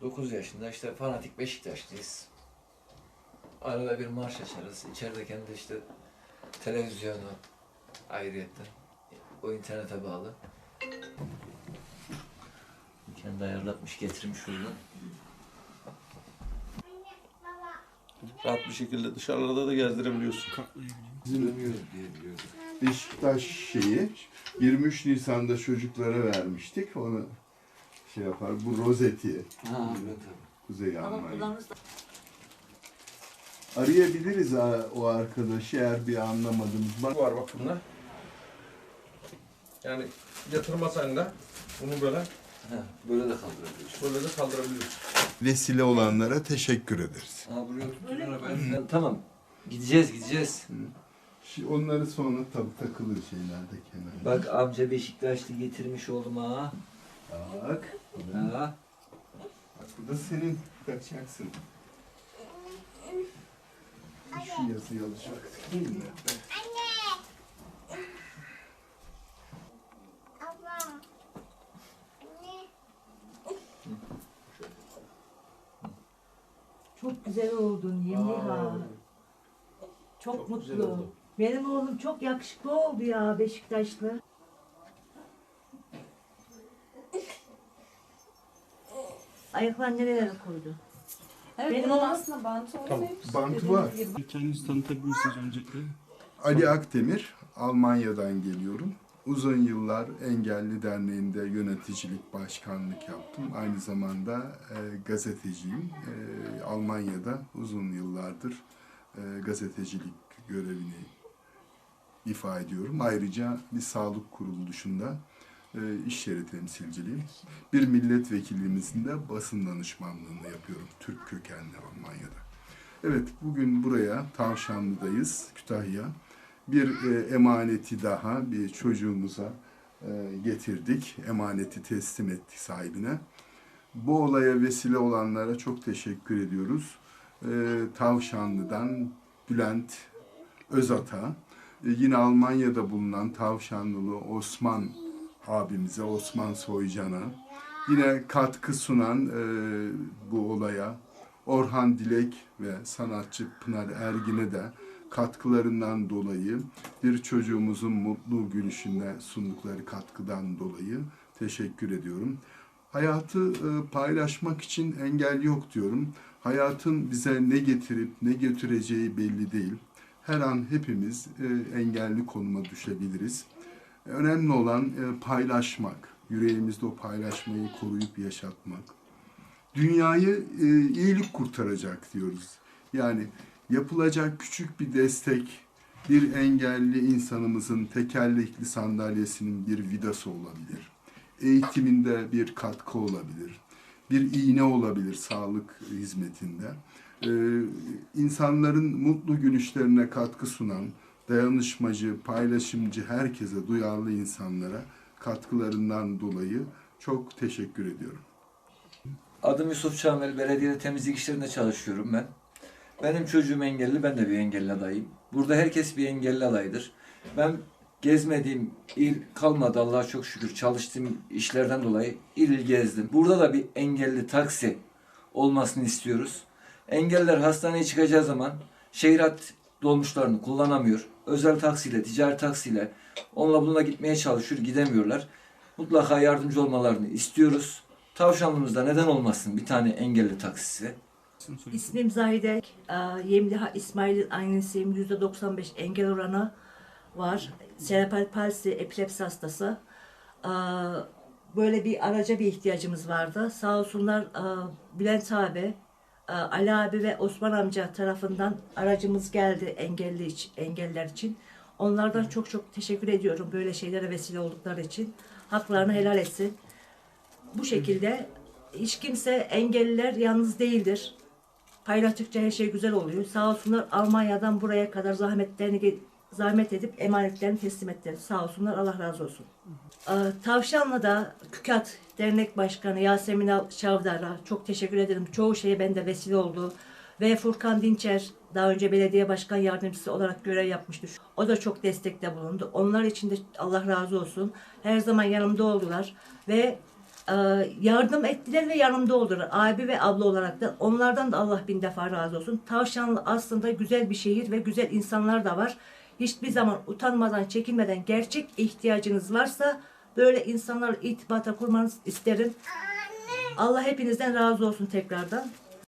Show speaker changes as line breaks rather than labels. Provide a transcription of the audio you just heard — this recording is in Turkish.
9 yaşında işte fanatik Beşiktaşlıyız. Arada bir marş açarız. İçeride kendi işte televizyonu ayrıyetten. O internete bağlı. Kendi ayarlatmış getirmiş oradan.
Rahat bir şekilde dışarılarda da gezdirebiliyorsun.
Dönüyorum diye biliyorum.
Beşiktaş şeyi 23 Nisan'da çocuklara vermiştik. Onu şey yapar. Bu rozeti.
Ha evet.
Kuzey
Ama
Almanya. Arayabiliriz o arkadaşı eğer bir anlamadığımız. Bak
var bak bunda. Yani yatırmasan da bunu böyle
Ha, böyle de kaldırabiliyorsun.
böyle de kaldırabiliyorsun.
vesile olanlara teşekkür ederiz.
Ha buraya oturtuyor ben. Tamam. Gideceğiz gideceğiz.
Şi- Onları sonra tabii takılır şeylerde kenara.
Bak amca Beşiktaşlı getirmiş oğlum ha.
Bak.
Ha.
Bak bu da senin takacaksın. Şu yazıyı alacak değil mi?
çok güzel oldun Yemliha. Çok,
Çok
mutlu. Benim oğlum çok yakışıklı oldu ya Beşiktaşlı. Ayaklar nerelere koydu?
Evet,
Benim
bunun aslında bantı olsaymış.
Bantı var.
gibi.
Kendinizi tanıtabilirsiniz öncelikle.
Ali Akdemir, Almanya'dan geliyorum. Uzun yıllar Engelli Derneği'nde yöneticilik, başkanlık yaptım. Aynı zamanda e, gazeteciyim. E, Almanya'da uzun yıllardır e, gazetecilik görevini ifa ediyorum. Ayrıca bir sağlık kuruluşunda iş yeri temsilciliyim. Bir milletvekilimizin de basın danışmanlığını yapıyorum. Türk kökenli Almanya'da. Evet, bugün buraya Tavşanlı'dayız, Kütahya. Bir e, emaneti daha bir çocuğumuza e, getirdik. Emaneti teslim ettik sahibine. Bu olaya vesile olanlara çok teşekkür ediyoruz. E, Tavşanlı'dan Bülent Özata, e, yine Almanya'da bulunan Tavşanlılı Osman abimize, Osman Soycan'a, yine katkı sunan e, bu olaya Orhan Dilek ve sanatçı Pınar Ergin'e de katkılarından dolayı bir çocuğumuzun mutlu gülüşüne sundukları katkıdan dolayı teşekkür ediyorum. Hayatı e, paylaşmak için engel yok diyorum. Hayatın bize ne getirip ne götüreceği belli değil. Her an hepimiz e, engelli konuma düşebiliriz. Önemli olan e, paylaşmak, yüreğimizde o paylaşmayı koruyup yaşatmak dünyayı e, iyilik kurtaracak diyoruz. Yani yapılacak küçük bir destek bir engelli insanımızın tekerlekli sandalyesinin bir vidası olabilir. Eğitiminde bir katkı olabilir. Bir iğne olabilir sağlık hizmetinde. Ee, insanların mutlu gülüşlerine katkı sunan, dayanışmacı, paylaşımcı, herkese duyarlı insanlara katkılarından dolayı çok teşekkür ediyorum.
Adım Yusuf Çamel. Belediyede temizlik işlerinde çalışıyorum ben. Benim çocuğum engelli, ben de bir engelli adayım. Burada herkes bir engelli adaydır. Ben gezmediğim il kalmadı Allah'a çok şükür. Çalıştığım işlerden dolayı il il gezdim. Burada da bir engelli taksi olmasını istiyoruz. Engelliler hastaneye çıkacağı zaman şehir dolmuşlarını kullanamıyor. Özel taksiyle, ticari taksiyle onunla bununla gitmeye çalışıyor, gidemiyorlar. Mutlaka yardımcı olmalarını istiyoruz. Tavşanlımızda neden olmasın bir tane engelli taksisi?
İsmim Zahide. Ee, Yemliha İsmail'in annesiyim. %95 engel oranı var. Serebral palsi, epilepsi hastası. Ee, Böyle bir araca bir ihtiyacımız vardı. Sağ olsunlar e, Bülent abi, Ali abi ve Osman amca tarafından aracımız geldi engelli için, engeller için. Onlardan çok çok teşekkür ediyorum böyle şeylere vesile oldukları için. Haklarını helal etsin. Bu şekilde hiç kimse engelliler yalnız değildir. Paylaştıkça her şey güzel oluyor. Sağ olsunlar Almanya'dan buraya kadar zahmetlerini zahmet edip emanetlerini teslim ettiler. Sağ olsunlar Allah razı olsun. Ee, Tavşanlı'da KÜKAT Dernek Başkanı Yasemin Çavdar'a çok teşekkür ederim. Çoğu şeye bende vesile oldu. Ve Furkan Dinçer daha önce belediye başkan yardımcısı olarak görev yapmıştı. O da çok destekte bulundu. Onlar için de Allah razı olsun. Her zaman yanımda oldular. Ve e, yardım ettiler ve yanımda oldular. Abi ve abla olarak da. Onlardan da Allah bin defa razı olsun. Tavşanlı aslında güzel bir şehir ve güzel insanlar da var. Hiçbir zaman utanmadan, çekinmeden gerçek ihtiyacınız varsa böyle insanlarla irtibata kurmanızı isterim. Allah hepinizden razı olsun tekrardan.